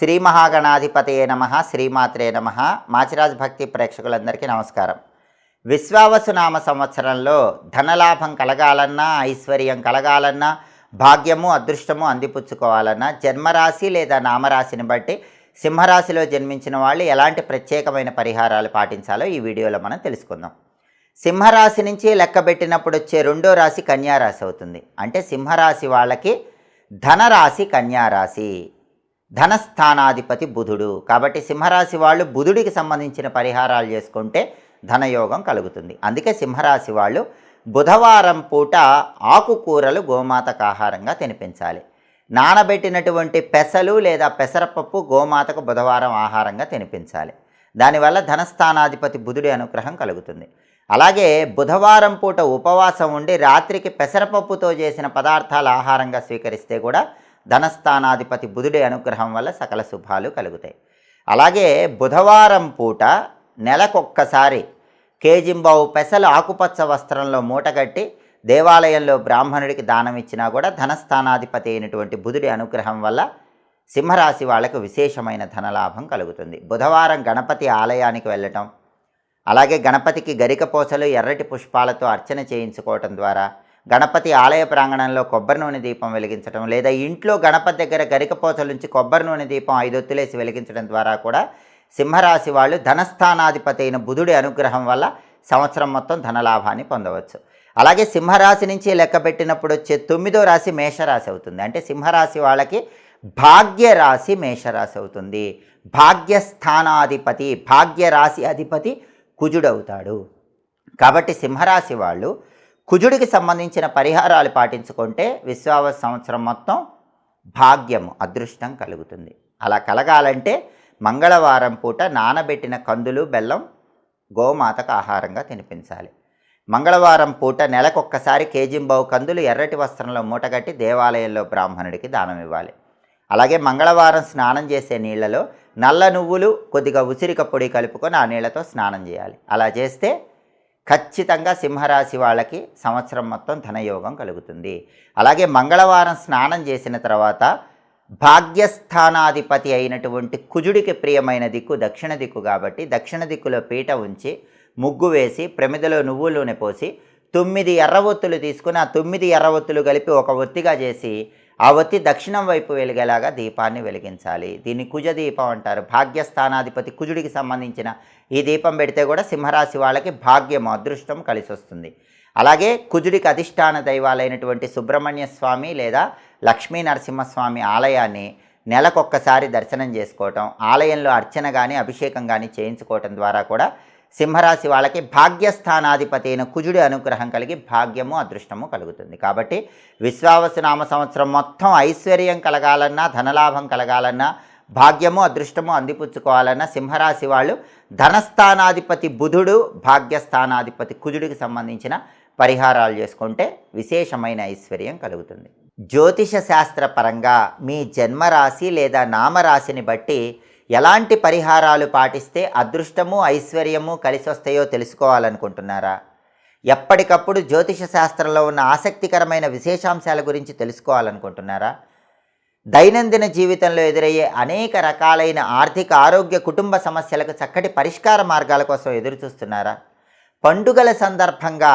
శ్రీ మహాగణాధిపతయే నమ శ్రీమాత్రే నమ. మాచిరాజ్ భక్తి ప్రేక్షకులందరికీ నమస్కారం. విశ్వావసునామ సంవత్సరంలో ధనలాభం కలగాలన్నా ఐశ్వర్యం కలగాలన్నా భాగ్యము అదృష్టము అందిపుచ్చుకోవాలన్నా జన్మరాశి లేదా నామరాశిని బట్టి సింహరాశిలో జన్మించిన వాళ్ళు ఎలాంటి ప్రత్యేకమైన పరిహారాలు పాటించాలో ఈ వీడియోలో మనం తెలుసుకుందాం. సింహరాశి నుంచి లెక్కబెట్టినప్పుడు వచ్చే రెండో రాశి కన్యారాశి అవుతుంది. అంటే సింహరాశి వాళ్ళకి ధనరాశి కన్యారాశి. ధనస్థానాధిపతి బుధుడు. కాబట్టి సింహరాశి వాళ్ళు బుధుడికి సంబంధించిన పరిహారాలు చేసుకుంటే ధనయోగం కలుగుతుంది. అందుకే సింహరాశి వాళ్ళు బుధవారం పూట ఆకుకూరలు గోమాతకు ఆహారంగా తినిపించాలి. నానబెట్టినటువంటి పెసలు లేదా పెసరపప్పు గోమాతకు బుధవారం ఆహారంగా తినిపించాలి. దానివల్ల ధనస్థానాధిపతి బుధుడి అనుగ్రహం కలుగుతుంది. అలాగే బుధవారం పూట ఉపవాసం ఉండి రాత్రికి పెసరపప్పుతో చేసిన పదార్థాలు ఆహారంగా స్వీకరిస్తే కూడా ధనస్థానాధిపతి బుధుడి అనుగ్రహం వల్ల సకల శుభాలు కలుగుతాయి. అలాగే బుధవారం పూట నెలకొక్కసారి కేజింబావు పెసలు ఆకుపచ్చ వస్త్రంలో మూటగట్టి దేవాలయంలో బ్రాహ్మణుడికి దానం ఇచ్చినా కూడా ధనస్థానాధిపతి అయినటువంటి బుధుడి అనుగ్రహం వల్ల సింహరాశి వాళ్ళకు విశేషమైన ధనలాభం కలుగుతుంది. బుధవారం గణపతి ఆలయానికి వెళ్ళటం అలాగే గణపతికి గరికపోసలు ఎర్రటి పుష్పాలతో అర్చన చేయించుకోవటం ద్వారా గణపతి ఆలయ ప్రాంగణంలో కొబ్బరి నూనె దీపం వెలిగించడం లేదా ఇంట్లో గణపతి దగ్గర గరికపోసల నుంచి కొబ్బరి నూనె దీపం ఐదొత్తులేసి వెలిగించడం ద్వారా కూడా సింహరాశి వాళ్ళు ధనస్థానాధిపతి అయిన బుధుడి అనుగ్రహం వల్ల సంవత్సరం మొత్తం ధనలాభాన్ని పొందవచ్చు. అలాగే సింహరాశి నుంచి లెక్క పెట్టినప్పుడు వచ్చే తొమ్మిదో రాశి మేషరాశి అవుతుంది. అంటే సింహరాశి వాళ్ళకి భాగ్యరాశి మేషరాశి అవుతుంది. భాగ్యస్థానాధిపతి భాగ్యరాశి అధిపతి కుజుడవుతాడు. కాబట్టి సింహరాశి వాళ్ళు కుజుడికి సంబంధించిన పరిహారాలు పాటించుకుంటే విశ్వావ సంవత్సరం మొత్తం భాగ్యము అదృష్టం కలుగుతుంది. అలా కలగాలంటే మంగళవారం పూట నానబెట్టిన కందులు బెల్లం గోమాతకు ఆహారంగా తినిపించాలి. మంగళవారం పూట నెలకొక్కసారి కేజింబావు కందులు ఎర్రటి వస్త్రంలో మూటగట్టి దేవాలయంలో బ్రాహ్మణుడికి దానం ఇవ్వాలి. అలాగే మంగళవారం స్నానం చేసే నీళ్ళలో నల్ల నువ్వులు కొద్దిగా ఉసిరిక పొడి కలుపుకొని ఆ నీళ్ళతో స్నానం చేయాలి. అలా చేస్తే ఖచ్చితంగా సింహరాశి వాళ్ళకి సంవత్సరం మొత్తం ధనయోగం కలుగుతుంది. అలాగే మంగళవారం స్నానం చేసిన తర్వాత భాగ్యస్థానాధిపతి అయినటువంటి కుజుడికి ప్రియమైన దిక్కు దక్షిణ దిక్కు కాబట్టి దక్షిణ దిక్కులో పీట ఉంచి ముగ్గు వేసి ప్రమిదలో నువ్వుల నూనె పోసి తొమ్మిది ఎర్రవొత్తులు తీసుకుని ఆ తొమ్మిది ఎర్రవొత్తులు కలిపి ఒక ఒత్తిగా చేసి ఆ ఒత్తి దక్షిణం వైపు వెలిగేలాగా దీపాన్ని వెలిగించాలి. దీన్ని కుజ దీపం అంటారు. భాగ్యస్థానాధిపతి కుజుడికి సంబంధించిన ఈ దీపం పెడితే కూడా సింహరాశి వాళ్ళకి భాగ్యం అదృష్టం కలిసి వస్తుంది అలాగే కుజుడికి అధిష్టాన దైవాలైనటువంటి సుబ్రహ్మణ్య స్వామి లేదా లక్ష్మీ నరసింహస్వామి ఆలయాన్ని నెలకొక్కసారి దర్శనం చేసుకోవటం ఆలయంలో అర్చన కానీ అభిషేకం కానీ చేయించుకోవటం ద్వారా కూడా సింహరాశి వాళ్ళకి భాగ్యస్థానాధిపతి అయిన కుజుడి అనుగ్రహం కలిగి భాగ్యము అదృష్టము కలుగుతుంది. కాబట్టి విశ్వావసనామ సంవత్సరం మొత్తం ఐశ్వర్యం కలగాలన్నా ధనలాభం కలగాలన్నా భాగ్యము అదృష్టము అందిపుచ్చుకోవాలన్నా సింహరాశి వాళ్ళు ధనస్థానాధిపతి బుధుడు భాగ్యస్థానాధిపతి కుజుడికి సంబంధించిన పరిహారాలు చేసుకుంటే విశేషమైన ఐశ్వర్యం కలుగుతుంది. జ్యోతిష శాస్త్ర పరంగా మీ జన్మరాశి లేదా నామరాశిని బట్టి ఎలాంటి పరిహారాలు పాటిస్తే అదృష్టము ఐశ్వర్యము కలిసి వస్తాయో తెలుసుకోవాలనుకుంటున్నారా? ఎప్పటికప్పుడు జ్యోతిష శాస్త్రంలో ఉన్న ఆసక్తికరమైన విశేషాంశాల గురించి తెలుసుకోవాలనుకుంటున్నారా? దైనందిన జీవితంలో ఎదురయ్యే అనేక రకాలైన ఆర్థిక ఆరోగ్య కుటుంబ సమస్యలకు చక్కటి పరిష్కార మార్గాల కోసం ఎదురుచూస్తున్నారా? పండుగల సందర్భంగా